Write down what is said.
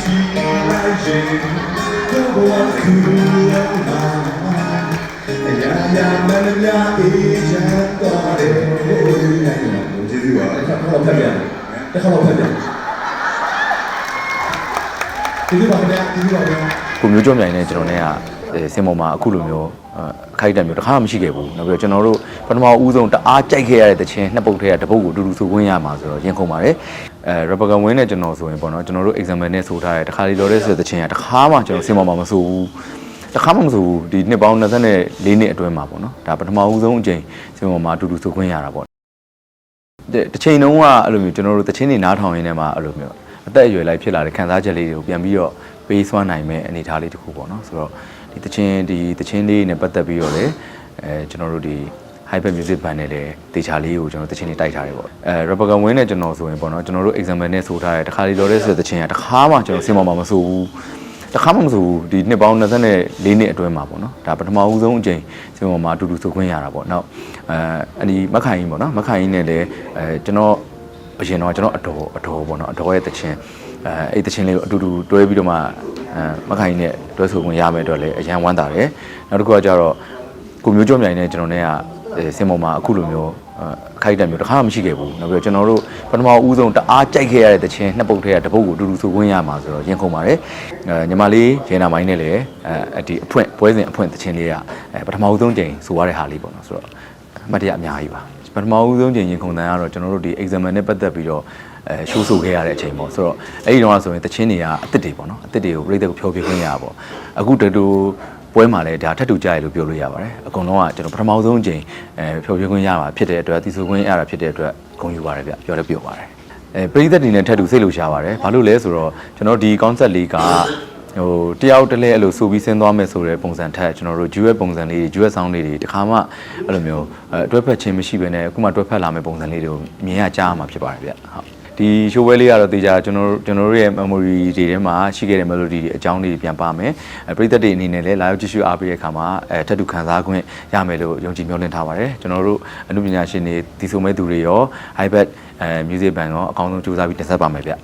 ရှိလိုက်ရင်တော့ဘဝကူရောက်မှာအရာရာမမများအေးချမ်းသွားတယ်ဟိုဒီနိုင်ငံမှာကျေးဇူးပါအခါတော့ဖတ်ရတယ်အခါတော့ဖတ်ရတယ်ကျေးဇူးပါခင်ဗျာကျေးဇူးပါခင်ဗျာကိုမျိုးကျော်မြိုင်နဲ့ကျွန်တော်နဲ့ကအဲ စင်ပေါ်မှာအခုလိုမျိုးအခိုက်အတန့်မျိုးတစ်ခါမှမရှိခဲ့ဘူးနောက်ပြီးတော့ကျွန်တော်တို့ပထမဦးဆုံးတအားကြိုက်ခဲ့ရတဲ့တခြင်းနှစ်ပုတ်ထဲကတစ်ပုတ်ကိုအတူတူဆိုဝင်ရမှာဆိုတော့ရင်ခုန်ပါတယ်အဲ rubber gun ဝင်းနဲ့ကျွန်တော်ဆိုရင်ပေါ့နော်ကျွန်တော်တို့ exam နဲ့ဆိုထားတဲ့တစ်ခါလီတော်တဲ့ဆိုတဲ့တခြင်းကတစ်ခါမှကျွန်တော်စင်ပေါ်မှာမဆိုဘူးတစ်ခါမှမဆိုဘူးဒီနှစ်ပေါင်း24နှစ်အတွင်းမှာပေါ့နော်ဒါပထမဦးဆုံးအချိန်စင်ပေါ်မှာအတူတူဆိုခွင့်ရတာပေါ့တဲ့တစ်ချိန်တုန်းကအဲ့လိုမျိုးကျွန်တော်တို့တခြင်းတွေနားထောင်ရင်းနဲ့မှာအဲ့လိုမျိုးအသက်အရွယ်လိုက်ဖြစ်လာတဲ့ခံစားချက်လေးတွေကိုပြန်ပြီးတော့ပေးစွမ်းနိုင်မဲ့အနေအထားလေးတစ်ခုပေါ့နော်ဆိုတော့ ဒီတခြင်းဒီတခြင်းလေးနဲ့ပတ်သက်ပြီးတော့လည်းအဲကျွန်တော်တို့ဒီ hyper music band နဲ့လည်းတေချာလေးကိုကျွန်တော်တခြင်းလေးတိုက်ထားတယ်ပေါ့အဲ rubber gun ဝင်းနဲ့ကျွန်တော်ဆိုရင်ပေါ့နော်ကျွန်တော်တို့ exam နဲ့ဆိုထားတဲ့တခါလီတော်တဲ့ဆိုတဲ့တခြင်းကတခါမှကျွန်တော်စင်ပေါ်မှာမဆိုဘူးတခါမှမဆိုဘူးဒီနှစ်ပေါင်း24နှစ်အတွင်းမှာပေါ့နော်ဒါပထမဦးဆုံးအချိန်စင်ပေါ်မှာအတူတူဆိုခွင့်ရတာပေါ့နောက်အဲအဒီမက်ခိုင်ကြီးပေါ့နော်မက်ခိုင်ကြီးနဲ့လည်းအဲကျွန်တော်အရင်တော့ကျွန်တော်အတော်အတော်ပေါ့နော်အတော်ရဲ့တခြင်းအဲအဲ့တခြင်းလေးကိုအတူတူတွဲပြီးတော့မှအဲ မက်ခိုင်ကြီးနဲ့တွဲဆိုခွင့်ရမယ်အတွက်လည်းအရန်ဝမ်းသာတယ်နောက်တစ်ခုကကျတော့ကိုမျိုးကျော်မြိုင်နဲ့ကျွန်တော်နဲ့ကအဲစင်ပေါ်မှာအခုလိုမျိုးအခိုက်အတန့်မျိုးတစ်ခါမှမရှိခဲ့ဘူးနောက်ပြီးတော့ကျွန်တော်တို့ပထမဦးဆုံးတအားကြိုက်ခဲ့ရတဲ့တခြင်းနှစ်ပုတ်ထဲကတစ်ပုတ်ကိုအတူတူဆိုခွင့်ရမှာဆိုတော့ရင်ခုန်ပါတယ်အဲညီမလေးရေနာမိုင်းနဲ့လည်းအဲဒီအဖွင့်ပွဲစဉ်အဖွင့်တခြင်းလေးကအဲပထမဦးဆုံးချိန်ဆိုရတဲ့ဟာလေးပေါ့နော်ဆိုတော့အမှတ်တရအများကြီးပါ ပထမဦးဆုံးချိန်ရင်ခုန်တန်းကတော့ကျွန်တော်တို့ဒီ exam နဲ့ပတ်သက်ပြီးတော့အဲရှိုးဆိုခဲ့ရတဲ့အချိန်ပေါ့ဆိုတော့အဲ့ဒီတော့ကဆိုရင်တခြင်းတွေကအစ်စ်တွေပေါ့နော်အစ်စ်တွေကိုပြိတ္တကိုဖျော်ပြခွင့်ရတာပေါ့အခုတူတူပွဲမှာလည်းဒါထပ်တူကြရလို့ပြောလို့ရပါတယ်အကုန်လုံးကကျွန်တော်ပထမဆုံးချိန်အဲဖျော်ပြခွင့်ရမှာဖြစ်တဲ့အတွက်တီဆိုခွင့်ရတာဖြစ်တဲ့အတွက်ဂုဏ်ယူပါတယ်ဗျပြောလည်းပြောပါတယ်အဲပရိသတ်တွေနဲ့ထပ်တူစိတ်လှုပ်ရှားပါတယ်ဘာလို့လဲဆိုတော့ကျွန်တော်ဒီ concept လေးက ဟိုတယောက်တစ်လဲအဲ့လိုစူပြီးဆင်းသွားမယ်ဆိုတဲ့ပုံစံထက်ကျွန်တော်တို့ duet ပုံစံလေးတွေ duet sound လေးတွေတခါမှအဲ့လိုမျိုးအဲအတွဲဖက်ခြင်းမရှိဘဲနဲ့အခုမှတွဲဖက်လာမယ့်ပုံစံလေးတွေကိုမြင်ရကြားရမှာဖြစ်ပါတယ်ဗျဟုတ်ဒီရှိုးပွဲလေးကတော့တေချာကျွန်တော်ကျွန်တော်တို့ရဲ့ memory တွေထဲမှာရှိခဲ့တဲ့ melody တွေအကြောင်းလေးတွေပြန်ပါမယ်အဲပရိသတ်တွေအနေနဲ့လည်း live ကြည့်ရှုအားပေးတဲ့အခါမှာအဲထပ်တူခံစားခွင့်ရမယ်လို့ယုံကြည်မျှော်လင့်ထားပါတယ်ကျွန်တော်တို့အမှုပညာရှင်တွေဒီဆိုမဲ့သူတွေရော hybrid အဲ music band ရောအကောင်းဆုံးကြိုးစားပြီးတင်ဆက်ပါမယ်ဗျ